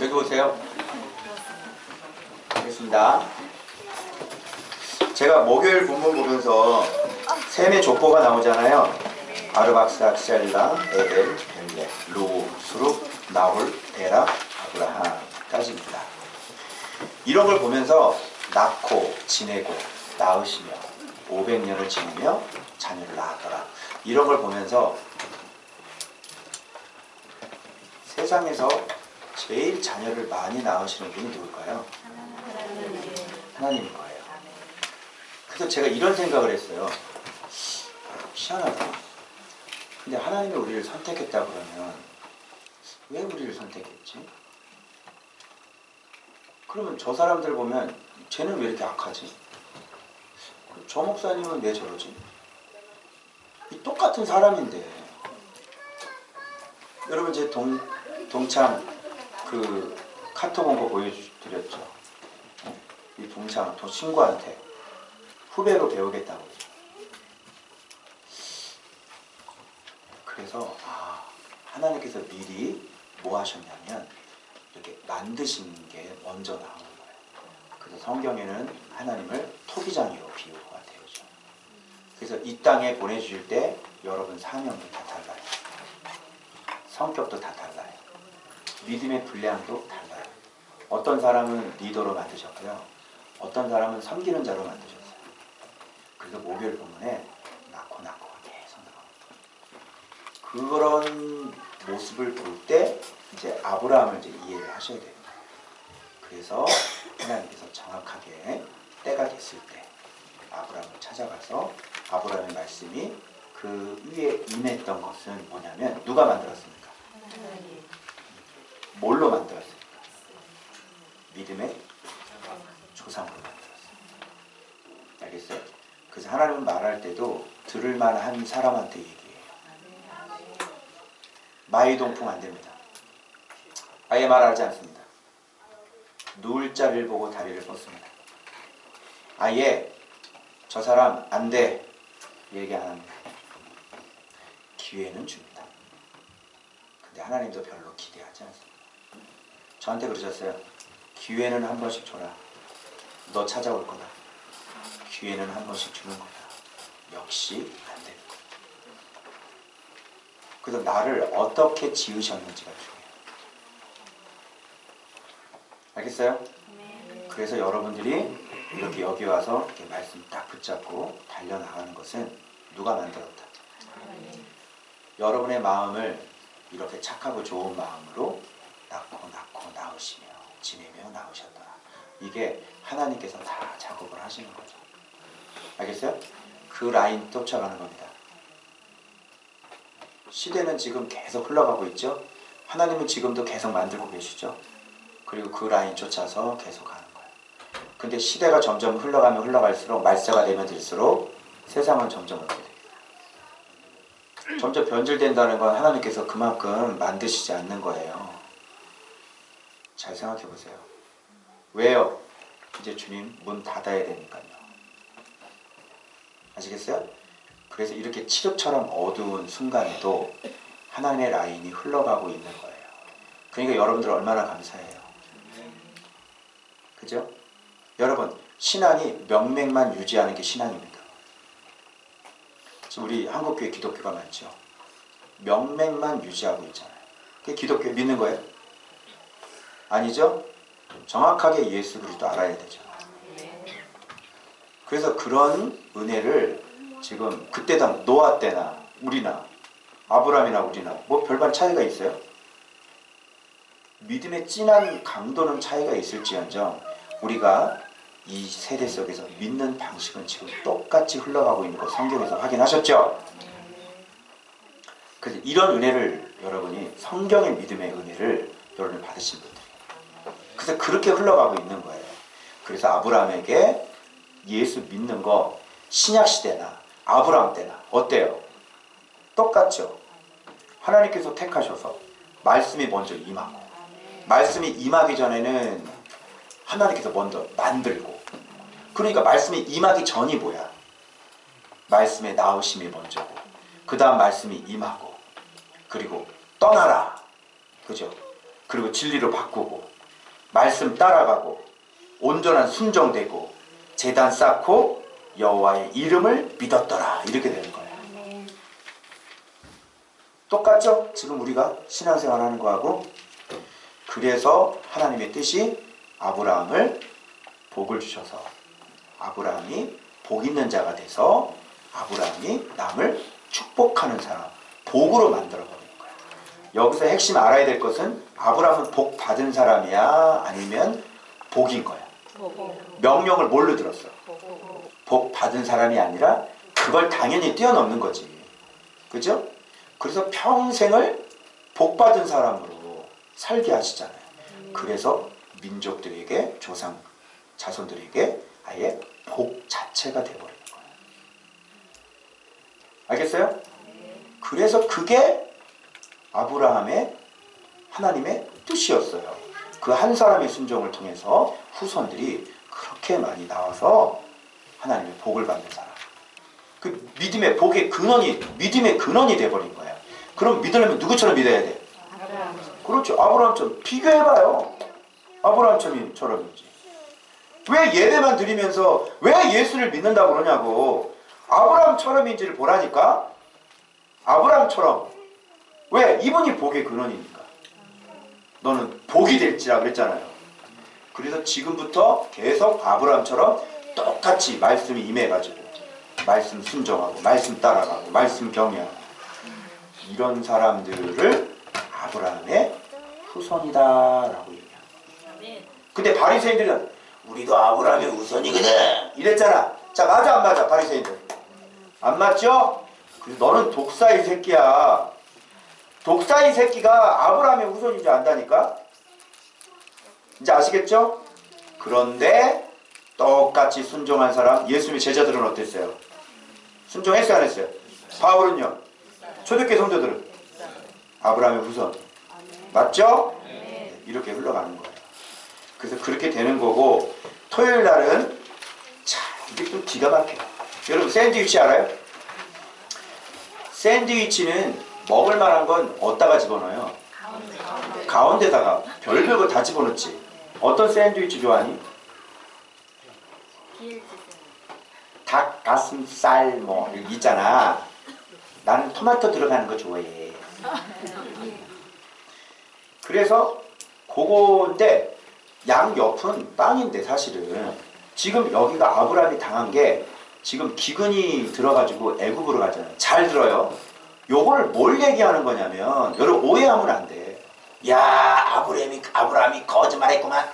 여기 보세요. 알겠습니다. 제가 목요일 본문 보면서 셈의 족보가 나오잖아요. 아르박스 악셀라, 에델, 벨레, 루, 수룩, 나홀, 데라, 아브라함까지입니다. 이런 걸 보면서 낳고 지내고 낳으시며 500년을 지내며 자녀를 낳았더라. 이런 걸 보면서 세상에서 제일 자녀를 많이 낳으시는 분이 누굴까요? 하나님인 거예요. 그래서 제가 이런 생각을 했어요. 희한하다. 근데 하나님이 우리를 선택했다 그러면 왜 우리를 선택했지? 그러면 저 사람들 보면 쟤는 왜 이렇게 악하지? 저 목사님은 왜 저러지? 이 똑같은 사람인데 여러분 제 동, 동창 그 카톡 온 거 보여드렸죠. 이 동창 또 친구한테 후배로 배우겠다고. 그래서 아, 하나님께서 미리 뭐 하셨냐면 이렇게 만드신 게 먼저 나오는 거예요. 그래서 성경에는 하나님을 토기장이로 비유가 되죠. 그래서 이 땅에 보내주실 때 여러분 사명도 다 달라요. 성격도 다 달라요. 믿음의 분량도 달라요. 어떤 사람은 리더로 만드셨고요. 어떤 사람은 섬기는 자로 만드셨어요. 그래서 목요일 본문에 낳고 낳고 계속 나옵니다. 그런 모습을 볼 때 이제 아브라함을 이제 이해를 하셔야 됩니다. 그래서 하나님께서 정확하게 때가 됐을 때 아브라함을 찾아가서 아브라함의 말씀이 그 위에 임했던 것은 뭐냐면 누가 만들었습니까? 뭘로 만들었습니까? 믿음의 조상으로 만들었어요. 알겠어요? 그래서 하나님은 말할 때도 들을 만한 사람한테 얘기해요. 마이 동풍 안 됩니다. 아예 말하지 않습니다. 누울 자리를 보고 다리를 뻗습니다. 아예 저 사람 안 돼. 얘기 안 합니다. 기회는 줍니다. 근데 하나님도 별로 기대하지 않습니다. 저한테 그러셨어요. 기회는 한 번씩 줘라. 너 찾아올 거다. 기회는 한 번씩 주는 거다. 역시 안 됩니다. 그래서 나를 어떻게 지으셨는지가 중요해요. 알겠어요? 그래서 여러분들이 이렇게 여기 와서 이렇게 말씀 딱 붙잡고 달려나가는 것은 누가 만들었다? 여러분의 마음을 이렇게 착하고 좋은 마음으로 낳고 낳으시며 지내며 낳으셨더라. 이게 하나님께서 다 작업을 하시는 거죠. 알겠어요? 그 라인 쫓아가는 겁니다. 시대는 지금 계속 흘러가고 있죠. 하나님은 지금도 계속 만들고 계시죠. 그리고 그 라인 쫓아서 계속 가는 거예요. 근데 시대가 점점 흘러가면 흘러갈수록 말세가 되면 될수록 세상은 점점 어떻게 돼요? 점점 변질된다는 건 하나님께서 그만큼 만드시지 않는 거예요. 잘 생각해 보세요. 왜요? 이제 주님 문 닫아야 되니까요. 아시겠어요? 그래서 이렇게 칠흑처럼 어두운 순간에도 하나님의 라인이 흘러가고 있는 거예요. 그러니까 여러분들 얼마나 감사해요. 그죠? 여러분, 신앙이 명맥만 유지하는 게 신앙입니다. 우리 한국교회 기독교가 많죠. 명맥만 유지하고 있잖아요. 그게 기독교 믿는 거예요? 아니죠? 정확하게 예수 그리스도 알아야 되죠. 그래서 그런 은혜를 지금 그때 당 노아 때나 우리나 아브라함이나 우리나 뭐 별반 차이가 있어요? 믿음의 진한 강도는 차이가 있을지언정 우리가 이 세대 속에서 믿는 방식은 지금 똑같이 흘러가고 있는 거 성경에서 확인하셨죠? 그래서 이런 은혜를 여러분이 성경의 믿음의 은혜를 여러분이 받으신 분들이에요. 그래서 그렇게 흘러가고 있는 거예요. 그래서 아브라함에게 예수 믿는 거 신약 시대나 아브라함 때나 어때요? 똑같죠. 하나님께서 택하셔서 말씀이 먼저 임하고 말씀이 임하기 전에는 하나님께서 먼저 만들고 그러니까 말씀이 임하기 전이 뭐야? 말씀의 나오심이 먼저고 그 다음 말씀이 임하고 그리고 떠나라 그죠? 그리고 진리로 바꾸고 말씀 따라가고 온전한 순종되고 재단 쌓고 여호와의 이름을 믿었더라 이렇게 되는 거예요. 똑같죠? 지금 우리가 신앙생활 하는 거하고 그래서 하나님의 뜻이 아브라함을 복을 주셔서 아브라함이 복 있는 자가 돼서 아브라함이 남을 축복하는 사람 복으로 만들어 거예요. 여기서 핵심 알아야 될 것은 아브라함은 복 받은 사람이야 아니면 복인 거야. 명령을 뭘로 들었어? 복 받은 사람이 아니라 그걸 당연히 뛰어넘는 거지. 그죠? 그래서 평생을 복 받은 사람으로 살게 하시잖아요. 그래서 민족들에게 조상 자손들에게 아예 복 자체가 돼버리는 거예요. 알겠어요? 그래서 그게 아브라함의 하나님의 뜻이었어요. 그 한 사람의 순종을 통해서 후손들이 그렇게 많이 나와서 하나님의 복을 받는 사람. 그 믿음의 복의 근원이 믿음의 근원이 돼 버린 거야. 그럼 믿으려면 누구처럼 믿어야 돼? 그렇죠. 아브라함처럼 비교해봐요. 아브라함처럼이지. 왜 예배만 드리면서 왜 예수를 믿는다고 그러냐고. 아브라함처럼인지를 보라니까. 아브라함처럼. 왜? 이분이 복의 근원이니까. 너는 복이 될지라 그랬잖아요. 그래서 지금부터 계속 아브라함처럼 똑같이 말씀이 임해가지고 말씀 순종하고 말씀 따라가고 말씀 경외하고 이런 사람들을 아브라함의 후손이다라고 얘기합니다. 근데 바리새인들은 우리도 아브라함의 후손이거든 이랬잖아. 자 맞아 안 맞아 바리새인들 안 맞죠? 너는 독사의 새끼야. 독사의 새끼가 아브라함의 후손인지 안다니까? 이제 아시겠죠? 그런데 똑같이 순종한 사람 예수님의 제자들은 어땠어요? 순종했어요 안 했어요? 바울은요? 초대교회 성도들은 아브라함의 후손 맞죠? 네, 이렇게 흘러가는 거예요. 그래서 그렇게 되는 거고 토요일 날은 자 이게 또 기가 막혀요. 여러분 샌드위치 알아요? 샌드위치는 먹을 만한 건 어디다가 집어넣어요? 가운데 다가 별별 거 다 집어넣지. 어떤 샌드위치 좋아하니? 닭 가슴살 뭐 있잖아. 나는 토마토 들어가는 거 좋아해. 그래서 그거인데 양 옆은 빵인데 사실은 지금 여기가 아브라함이 당한 게 지금 기근이 들어가지고 애굽으로 가잖아요. 잘 들어요. 요거를 뭘 얘기하는 거냐면 여러분 오해하면 안 돼. 야 아브라함이 아브라함이 거짓말했구만.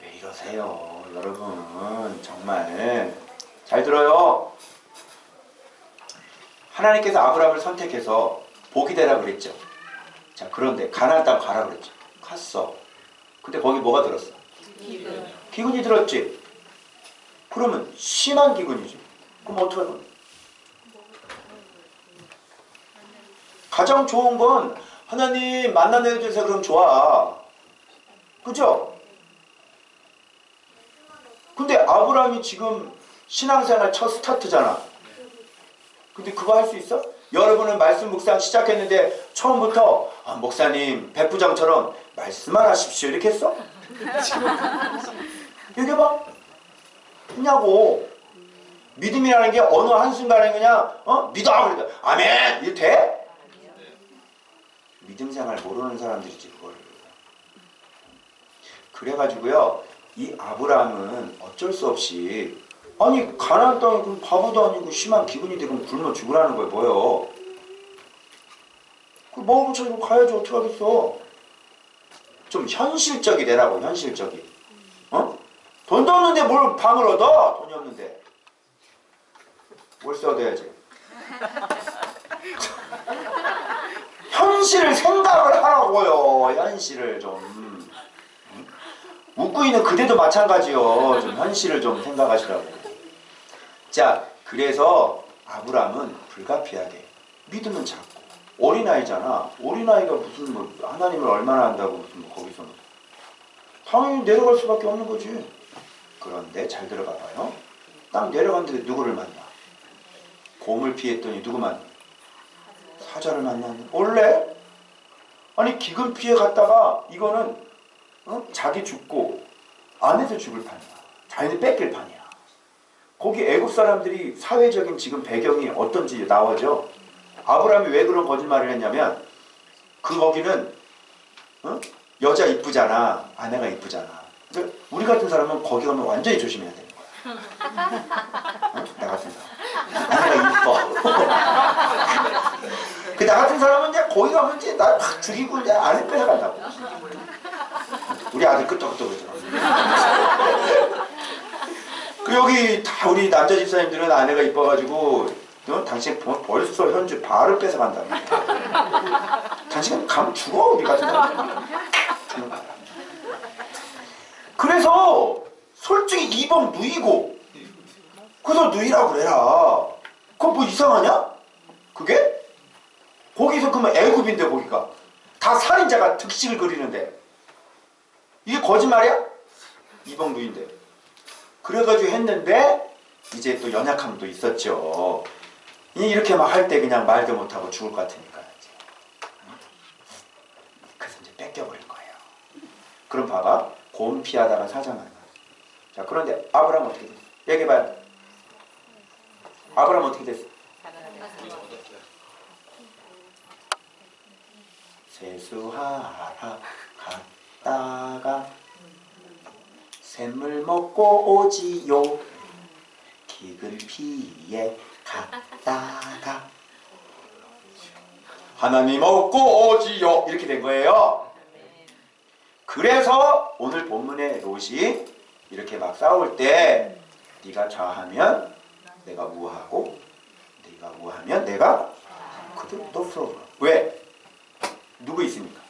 왜 이러세요, 여러분 정말 잘 들어요. 하나님께서 아브라함을 선택해서 복이 되라 그랬죠. 자 그런데 가나안 땅 가라 그랬죠. 갔어. 근데 거기 뭐가 들었어? 기근이 들었지. 그러면 심한 기근이지. 그럼 어떻게 할 거야? 가장 좋은 건 하나님 만나게 해주세요. 그럼 좋아. 그죠? 근데 아브라함이 지금 신앙생활 첫 스타트잖아. 근데 그거 할 수 있어? 여러분은 말씀 묵상 시작했는데 처음부터 아, 목사님 백부장처럼 말씀만 하십시오 이렇게 했어? 얘기해봐. 했냐고. 믿음이라는 게 어느 한순간에 그냥 어? 믿어 그러니까 아멘 이게 돼? 믿음 생활 모르는 사람들이지 그걸. 그래가지고요 이 아브라함은 어쩔 수 없이 아니 가나안 땅에 그럼 바보도 아니고 심한 기분이 되면 굶어 죽으라는 거예요 뭐요? 그저 이거 가야지 어떻게 하겠어? 좀 현실적이 되라고 현실적이. 어? 돈도 없는데 뭘 방을 얻어? 돈이 없는데. 뭘 써야지. 현실을 생각을 하라고요. 현실을 좀. 응? 웃고 있는 그대도 마찬가지요. 좀 현실을 좀 생각하시라고. 자, 그래서 아브라함은 불가피하게 믿음은 작고 어린아이잖아. 어린아이가 무슨 뭐 하나님을 얼마나 안다고 무슨 뭐 거기서 당연히 내려갈 수밖에 없는 거지. 그런데 잘 들어봐봐요. 딱 내려갔는데 누구를 만나? 곰을 피했더니 누구 만나? 사자를 만나는 원래 아니 기근 피해 갔다가 이거는 어? 자기 죽고 아내도 죽을 판이야. 자기들 뺏길 판이야. 거기 애국 사람들이 사회적인 지금 배경이 어떤지 나오죠. 아브라함이 왜 그런 거짓말을 했냐면 그 거기는 어? 여자 이쁘잖아, 아내가 이쁘잖아. 우리 같은 사람은 거기 가면 완전히 조심해야 되는 거야. 어? 나 같은 사람. 아내가 이뻐. 그 나 같은 사람은 이제 거기 가면 이제 나확 죽이고 이제 아내 뺏어간다고. 우리 아들 끄떡끄떡 그러더라고. 그 여기 다 우리 남자 집사님들은 아내가 이뻐가지고 너 당신 뭐 벌써 현주 발을 뺏어간다. 당신은 가면 죽어 우리 같은 사람. 죽는. 그래서 솔직히 이번 누이고 그래서 누이라고 그래라. 그거 뭐 이상하냐? 그게? 거기서 그러면 애굽인데 거기가 다 살인자가 득식을 그리는데 이게 거짓말이야? 이번 누인데 그래가지고 했는데 이제 또 연약함도 있었죠. 이- 이렇게 막 할 때 그냥 말도 못하고 죽을 것 같으니까 이제. 그래서 이제 뺏겨버릴 거예요. 그럼 봐봐. 곰 피하다가 사자만 나. 자 그런데 아브라함 어떻게 됐어? 얘기해봐요. 아브라함 어떻게 됐어? 세수하러 갔다가 샘물 먹고 오지요. 기근 피해 갔다가 하나님 먹고 오지요. 이렇게 된 거예요. 그래서 오늘 본문의 롯이 이렇게 막 싸울 때 네가 좌하면 내가 우하고 네가 우하면 내가 그대로 너 풀어 왜? 누구 있습니까?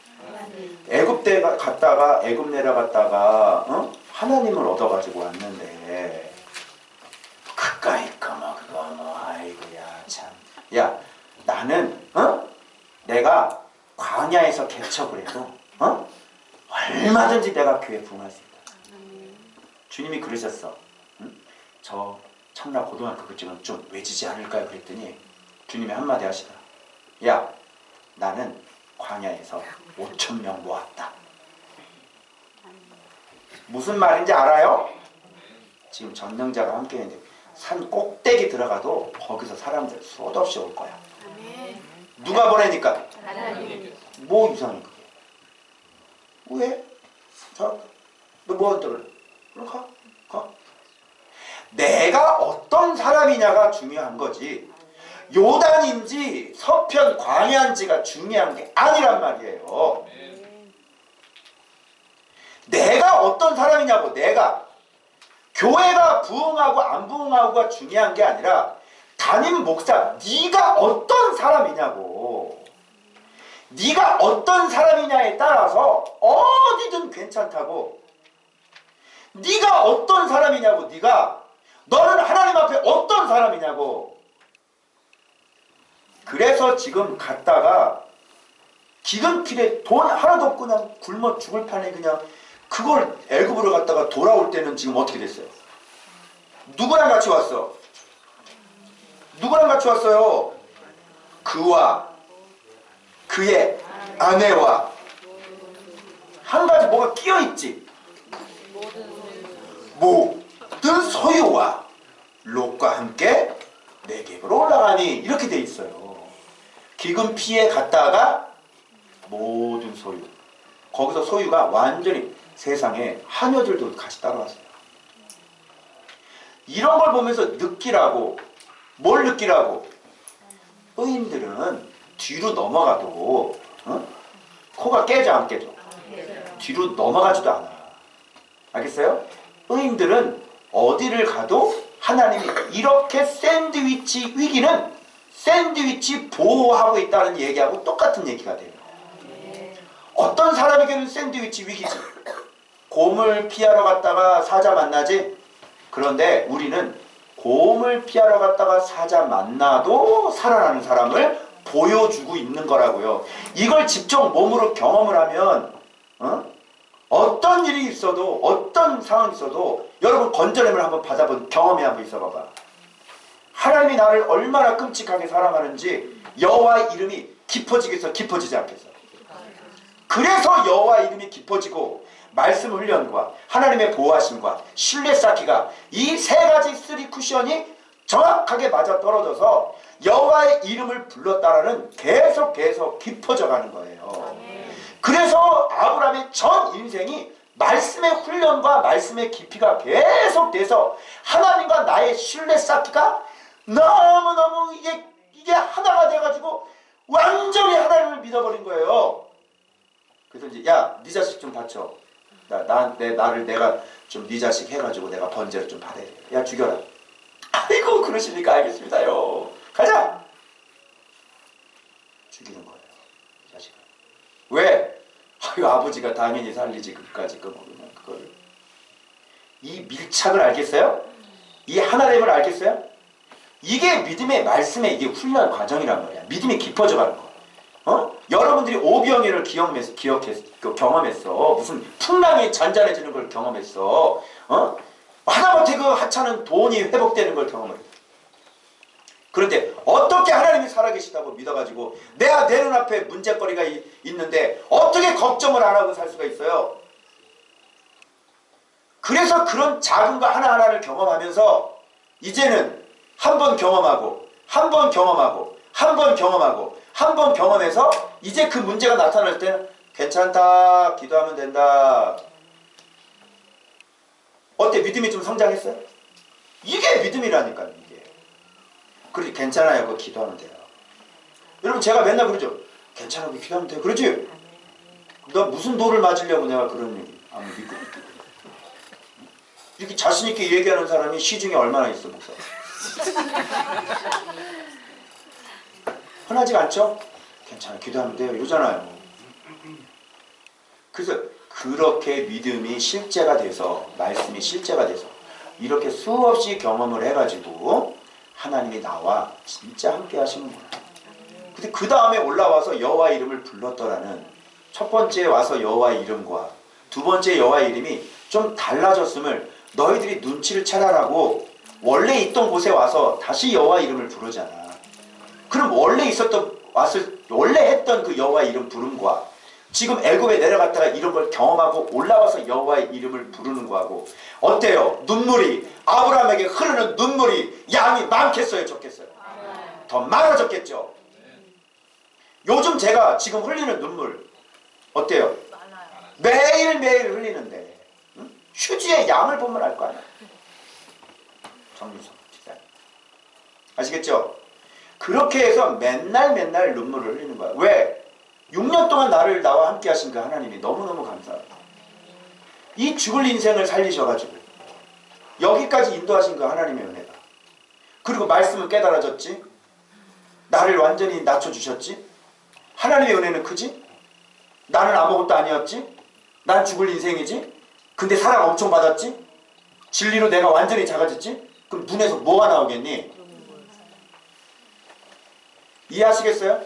애굽대 갔다가 애굽 내려갔다가 어? 하나님을 얻어가지고 왔는데 그까이 까마 그거 뭐 아이고야 참 야 나는 어? 내가 광야에서 개척을 해도 어? 얼마든지 내가 교회 부흥할 수 있다 주님이 그러셨어 응? 저 청라 고등학교 그쪽은 좀 외지지 않을까요? 그랬더니 주님이 한마디 하시더라 야 나는 광야에서 5천 명 모았다. 무슨 말인지 알아요? 지금 전능자가 함께 있는데 산 꼭대기 들어가도 거기서 사람들 수도 없이 올 거야. 누가 보내니까? 뭐 이상해 그게? 왜? 자, 너 뭐 한다 그래? 그럼 가, 가. 내가 어떤 사람이냐가 중요한 거지. 요단인지 서편 광야인지가 중요한 게 아니란 말이에요. 내가 어떤 사람이냐고 내가. 교회가 부흥하고 안 부흥하고가 중요한 게 아니라 담임 목사 네가 어떤 사람이냐고. 네가 어떤 사람이냐에 따라서 어디든 괜찮다고. 네가 어떤 사람이냐고 네가. 너는 하나님 앞에 어떤 사람이냐고 그래서 지금 갔다가 기근 필에 돈 하나도 없고 그냥 굶어 죽을 판에 그냥 그걸 애굽으로 갔다가 돌아올 때는 지금 어떻게 됐어요? 누구랑 같이 왔어? 누구랑 같이 왔어요? 그와 그의 아내와 한 가지 뭐가 끼어 있지. 모든 소유와 롯과 함께 내게로 올라가니 이렇게 돼 있어요. 기근 피해 갔다가 모든 소유. 거기서 소유가 완전히 세상에 하녀들도 같이 따라왔어요. 이런 걸 보면서 느끼라고 뭘 느끼라고 의인들은 뒤로 넘어가도 어? 코가 깨져 안 깨져 뒤로 넘어가지도 않아 알겠어요? 의인들은 어디를 가도 하나님이 이렇게 샌드위치 위기는 샌드위치 보호하고 있다는 얘기하고 똑같은 얘기가 돼요 어떤 사람에게는 샌드위치 위기지 곰을 피하러 갔다가 사자 만나지 그런데 우리는 곰을 피하러 갔다가 사자 만나도 살아나는 사람을 보여주고 있는 거라고요. 이걸 직접 몸으로 경험을 하면 어? 어떤 일이 있어도 어떤 상황이 있어도 여러분 건전함을 한번 받아본 경험이 한번 있어봐봐. 하나님이 나를 얼마나 끔찍하게 사랑하는지 여호와의 이름이 깊어지겠어 깊어지지 않겠어. 그래서 여호와 이름이 깊어지고 말씀 훈련과 하나님의 보호하심과 신뢰 쌓기가 이 세 가지 쓰리 쿠션이 정확하게 맞아 떨어져서 여호와의 이름을 불렀다라는 계속 계속 깊어져 가는 거예요. 그래서 아브라함의 전 인생이 말씀의 훈련과 말씀의 깊이가 계속돼서 하나님과 나의 신뢰 쌓기가 너무너무 이게 이게 하나가 돼가지고 완전히 하나님을 믿어버린 거예요. 그래서 이제 야, 네 자식 좀 바쳐. 나, 나, 내, 나를 내가 좀 네 자식 해가지고 내가 번제를 좀 받아야 돼. 야, 죽여라. 아이고, 그러시니까 알겠습니다요. 가자! 죽이는 거예요. 자식을. 왜? 아유, 아버지가 당연히 살리지, 그 모르면 그거를. 이 밀착을 알겠어요? 이 하나님을 알겠어요? 이게 믿음의 말씀의 이게 훈련 과정이란 말이야. 믿음이 깊어져 가는 거. 어? 여러분들이 오병이를 기억했, 기억했, 그 경험했어. 무슨 풍랑이 잔잔해지는 걸 경험했어. 어? 하다못해 그 하찮은 돈이 회복되는 걸 경험을 했어. 그런데 어떻게 하나님이 살아계시다고 믿어가지고 내가 내 눈앞에 문제거리가 이- 있는데 어떻게 걱정을 안 하고 살 수가 있어요? 그래서 그런 작은 거 하나하나를 경험하면서 이제는 한 번 경험하고 한 번 경험하고 한 번 경험하고 한 번 경험해서 이제 그 문제가 나타날 때는 괜찮다 기도하면 된다. 어때? 믿음이 좀 성장했어요? 이게 믿음이라니까요 이게. 그러지 괜찮아요 그거 기도하면 돼요. 여러분 제가 맨날 그러죠. 괜찮아 그 기도하면 돼요. 그러지? 너 무슨 돌을 맞으려고 내가 그런 얘기. 안 믿고. 이렇게 자신 있게 얘기하는 사람이 시중에 얼마나 있어 목사 흔하지가 않죠? 괜찮아 기도하면 돼요. 이러잖아요. 그래서 그렇게 믿음이 실제가 돼서 말씀이 실제가 돼서 이렇게 수없이 경험을 해가지고 하나님이 나와 진짜 함께 하시는구나 근데 그 다음에 올라와서 여호와 이름을 불렀더라는 첫 번째 와서 여호와 이름과 두 번째 여호와 이름이 좀 달라졌음을 너희들이 눈치를 채라라고 원래 있던 곳에 와서 다시 여호와 이름을 부르잖아. 그럼 원래 있었던 왔을 원래 했던 그 여호와 이름 부름과 지금 애굽에 내려갔다가 이런 걸 경험하고 올라와서 여호와의 이름을 부르는 거하고 어때요? 눈물이 아브라함에게 흐르는 눈물이 양이 많겠어요, 적겠어요? 더 많아졌겠죠. 요즘 제가 지금 흘리는 눈물 어때요? 매일 매일 흘리는데 응? 휴지의 양을 보면 알 거 아니야. 정유성 집사님 아시겠죠? 그렇게 해서 맨날 맨날 눈물을 흘리는 거야. 왜? 6년 동안 나를 나와 함께 하신 그 하나님이 너무너무 감사합니다. 이 죽을 인생을 살리셔가지고 여기까지 인도하신 그 하나님의 은혜가. 그리고 말씀은 깨달아졌지? 나를 완전히 낮춰주셨지? 하나님의 은혜는 크지? 나는 아무것도 아니었지? 난 죽을 인생이지? 근데 사랑 엄청 받았지? 진리로 내가 완전히 작아졌지 그럼 눈에서 뭐가 나오겠니 이해하시겠어요?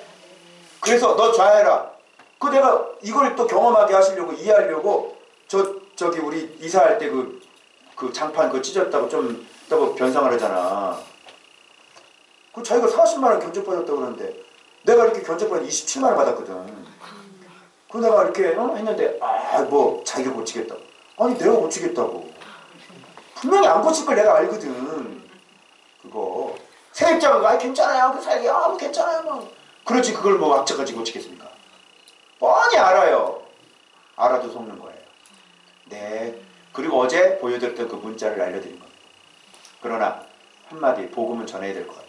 그래서 너 좌해라. 그 내가 이걸 또 경험하게 하시려고 이해하려고 저 저기 우리 이사할 때그그 장판 그 찢었다고 좀 있다고 변상을 하잖아. 그 자기가 40만 원 견적 받았다고 그러는데 내가 이렇게 견적받아 27만 원 받았거든. 그 내가 이렇게 어? 했는데 아 뭐 자기가 고치겠다고. 아니 내가 고치겠다고. 분명히 안 고칠 걸 내가 알거든. 그거. 세입자가 아 괜찮아요. 그 살기 아뭐 괜찮아요 뭐. 그렇지 그걸 뭐 악착같이 고치겠습니까? 뻔히 알아요. 알아도 속는 거예요. 네. 그리고 어제 보여드렸던 그 문자를 알려드린 겁니다. 그러나 한마디 복음은 전해야 될 것 같아요.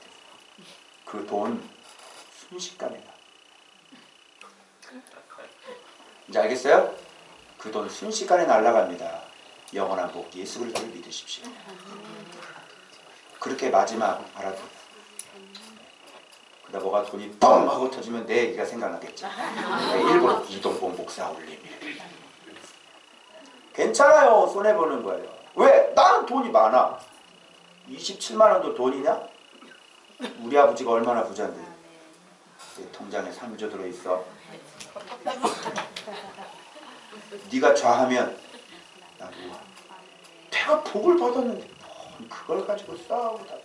그 돈 순식간에 나 이제 알겠어요? 그 돈 순식간에 날아갑니다 영원한 복 예수 그리스도를 믿으십시오. 그렇게 마지막 알아듣고 그러다 뭐가 돈이 뻥 하고 터지면 내 얘기가 생각나겠지 내가 일부러 이동봉 목사 올림. 괜찮아요. 손해보는 거예요. 왜? 나는 돈이 많아. 27만 원도 돈이냐? 우리 아버지가 얼마나 부자인데. 내 통장에 3조 들어있어. 네가 좌하면 나도 내가 복을 받았는데 뭔 그걸 가지고 싸우고 다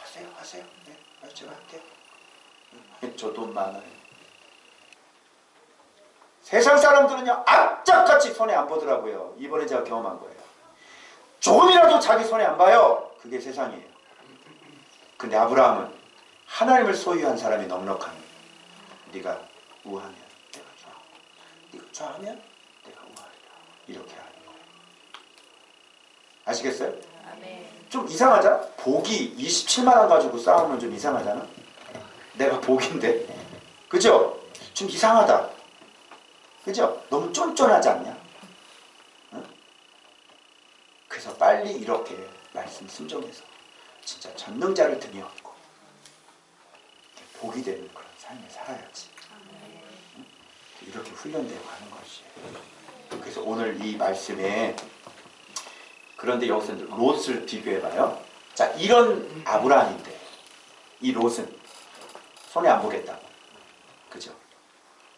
하세요 하세요 네 제가 할게요 저 돈 많아요 세상 사람들은요 악착같이 손에 안 보더라고요. 이번에 제가 경험한 거예요. 조금이라도 자기 손에 안 봐요. 그게 세상이에요. 근데 아브라함은 하나님을 소유한 사람이 넉넉하니 네가 우하면 내가 좌 네가 좌하면 내가 우하리라 이렇게. 아시겠어요? 좀 이상하잖아? 복이 27만 원 가지고 싸우면 좀 이상하잖아? 내가 복인데 그죠? 좀 이상하다 그죠? 너무 쫀쫀하지 않냐? 응? 그래서 빨리 이렇게 말씀 순종해서 진짜 전능자를 등에 업고 복이 되는 그런 삶을 살아야지 응? 이렇게 훈련되어 가는 것이에요 그래서 오늘 이 말씀에 그런데 여기서 이제 롯을 비교해봐요. 자, 이런 아브라함인데 이 롯은 손에 안 보겠다고. 그죠?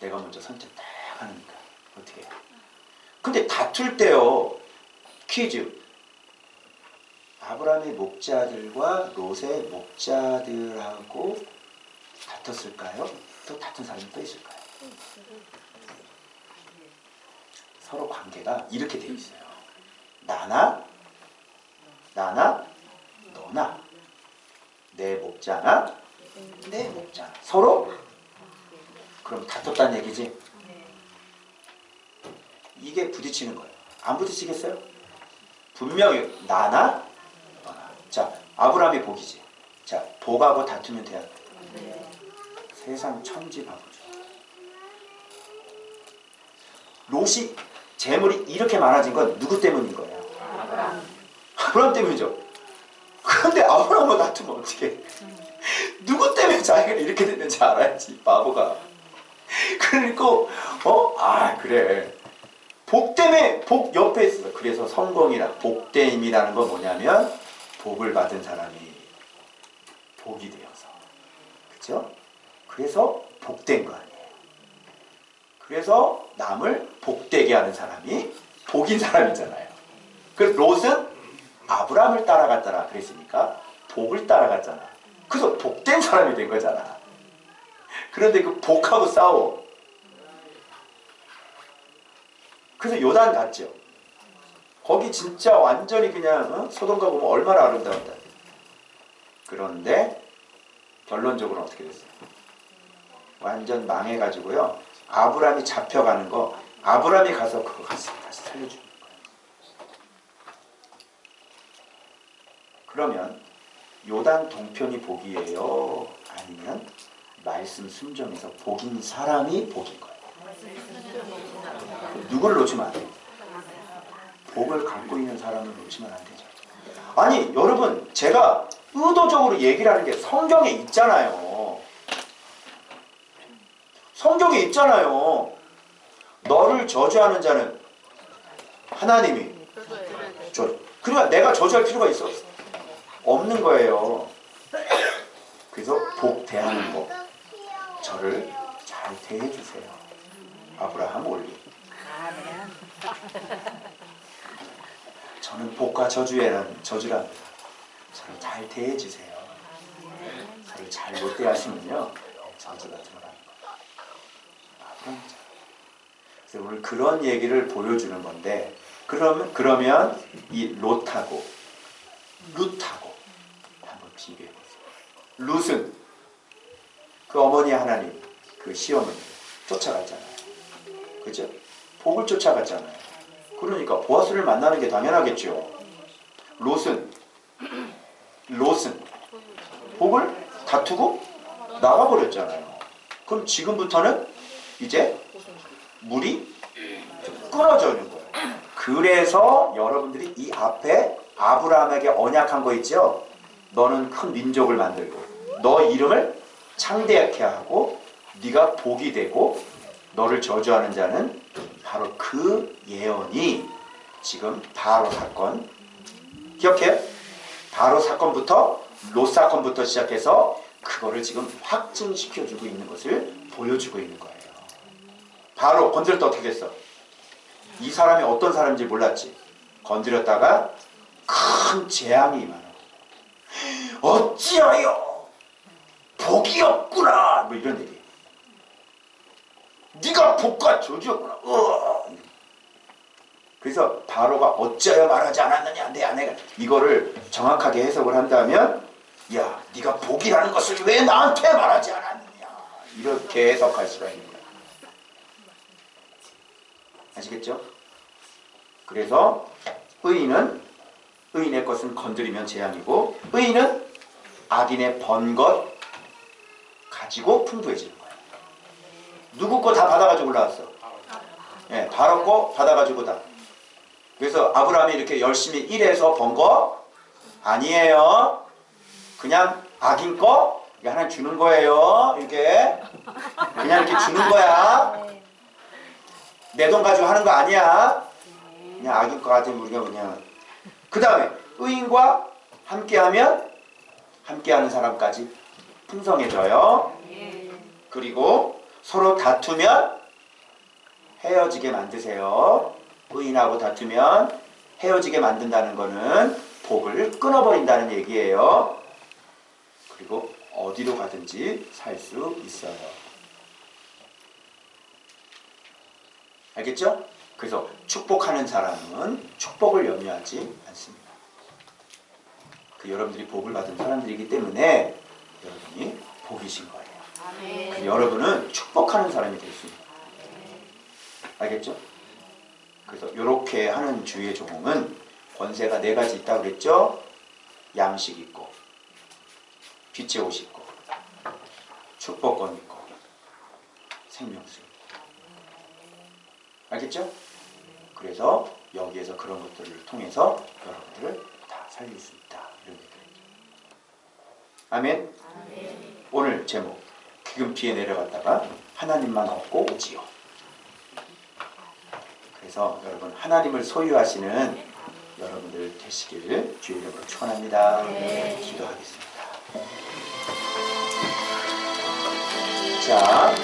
내가 먼저 선택 딱 하니까 어떻게 해? 근데 다툴 때요. 퀴즈. 아브라함의 목자들과 롯의 목자들하고 다퉜을까요? 또 다툰 사람이 또 있을까요? 서로 관계가 이렇게 돼 있어요. 나나 나나? 너나? 내 목자나 내 목자 서로? 그럼 다퉜다는 얘기지? 이게 부딪히는 거예요. 안 부딪히겠어요? 분명히 나나? 너나. 자 아브라함이 복이지. 자 복하고 다투면 돼야 돼 세상 천지 바보죠. 롯이 재물이 이렇게 많아진 건 누구 때문인 거예요? 아브라함 때문이죠. 그런데 아브라함과 다투면 어떻게? 누구 때문에 자기가 이렇게 됐는지 알아야지 바보가. 그러니까 어? 아 그래. 복 때문에 복 옆에 있어. 그래서 성공이라 복됨이라는 건 뭐냐면 복을 받은 사람이 복이 되어서 그렇죠? 그래서 복된 거 아니에요. 그래서 남을 복되게 하는 사람이 복인 사람이잖아요. 그 롯은 아브라함을 따라갔더라 그랬으니까 복을 따라갔잖아. 그래서 복된 사람이 된 거잖아. 그런데 그 복하고 싸워. 그래서 요단 갔죠. 거기 진짜 완전히 그냥 어? 소돔과 보면 얼마나 아름다운다. 그런데 결론적으로 어떻게 됐어요? 완전 망해가지고요. 아브라함이 잡혀가는 거 아브라함이 가서 그거 다시, 다시 살려주는 거예요. 그러면 요단 동편이 복이에요? 아니면 말씀 순종에서 복인 사람이 복인 거예요? 누구를 놓치면 안 돼요? 복을 갖고 있는 사람을 놓치면 안 되죠. 아니 여러분 제가 의도적으로 얘기를 하는 게 성경에 있잖아요. 성경에 있잖아요. 너를 저주하는 자는 하나님이 저 그러니까 내가 저주할 필요가 있어 없는 거예요. 그래서 복 대하는 법 저를 잘 대해 주세요. 아브라함 올리. 저는 복과 저주에는 저주랍니다. 저를 잘 대해 주세요. 저를 잘 못 대하시면요 저주가 들어가는 거예요. 그래서 오늘 그런 얘기를 보여주는 건데 그러면 그러면 이 롯하고 룻하고 한번 비교해 보세요. 룻은 그 어머니 하나님 그 시어머니 쫓아갔잖아요. 그죠? 복을 쫓아갔잖아요. 그러니까 보아스를 만나는 게 당연하겠죠. 롯은 롯은 복을 다투고 나가버렸잖아요. 그럼 지금부터는 이제 물이 끊어져는 거예요. 그래서 여러분들이 이 앞에 아브라함에게 언약한 거 있죠? 너는 큰 민족을 만들고 너 이름을 창대하게 하고 네가 복이 되고 너를 저주하는 자는 바로 그 예언이 지금 바로 사건 기억해? 바로 사건부터 롯 사건부터 시작해서 그거를 지금 확증시켜주고 있는 것을 보여주고 있는 거예요. 바로 건드렸다 어떻게 됐어? 이 사람이 어떤 사람인지 몰랐지. 건드렸다가 큰 재앙이 거예요. 어찌하여 복이 없구나 뭐 이런 얘기. 네가 복과 저주였구나. 으아. 그래서 바로가 어찌하여 말하지 않았느냐 내 아내가 이거를 정확하게 해석을 한다면 야 네가 복이라는 것을 왜 나한테 말하지 않았느냐 이렇게 해석할 수가 거야 아시겠죠? 그래서 의인은 의인의 것은 건드리면 재앙이고 의인은 악인의 번 것 가지고 풍부해지는 거예요 누구 거 다 받아가지고 올라왔어 예, 바로 거 받아가지고 다 그래서 아브라함이 이렇게 열심히 일해서 번 거 아니에요. 그냥 악인 거 이게 하나 주는 거예요. 이렇게 그냥 이렇게 주는 거야. 내 돈 가지고 하는 거 아니야. 그냥 악인 거 같은 우리가 그냥 그 다음에 의인과 함께하면 함께하는 사람까지 풍성해져요. 그리고 서로 다투면 헤어지게 만드세요. 의인하고 다투면 헤어지게 만든다는 거는 복을 끊어버린다는 얘기예요. 그리고 어디로 가든지 살 수 있어요. 알겠죠? 그래서 축복하는 사람은 축복을 염려하지 않습니다. 그 여러분들이 복을 받은 사람들이기 때문에 여러분이 복이신 거예요. 그 여러분은 축복하는 사람이 될수 거예요. 알겠죠? 그래서 이렇게 하는 주의 종은 권세가 네 가지 있다고 그랬죠? 양식 있고 빛의 옷 있고 축복권 있고 생명수 알겠죠? 그래서 여기에서 그런 것들을 통해서 여러분들을 다 살릴 수 있다 이런 얘기죠. 아멘. 오늘 제목 기금피에 내려갔다가 하나님만 얻고 오지요. 그래서 여러분 하나님을 소유하시는 여러분들 되시길 주의 이름으로 축원합니다. 기도하겠습니다. 자.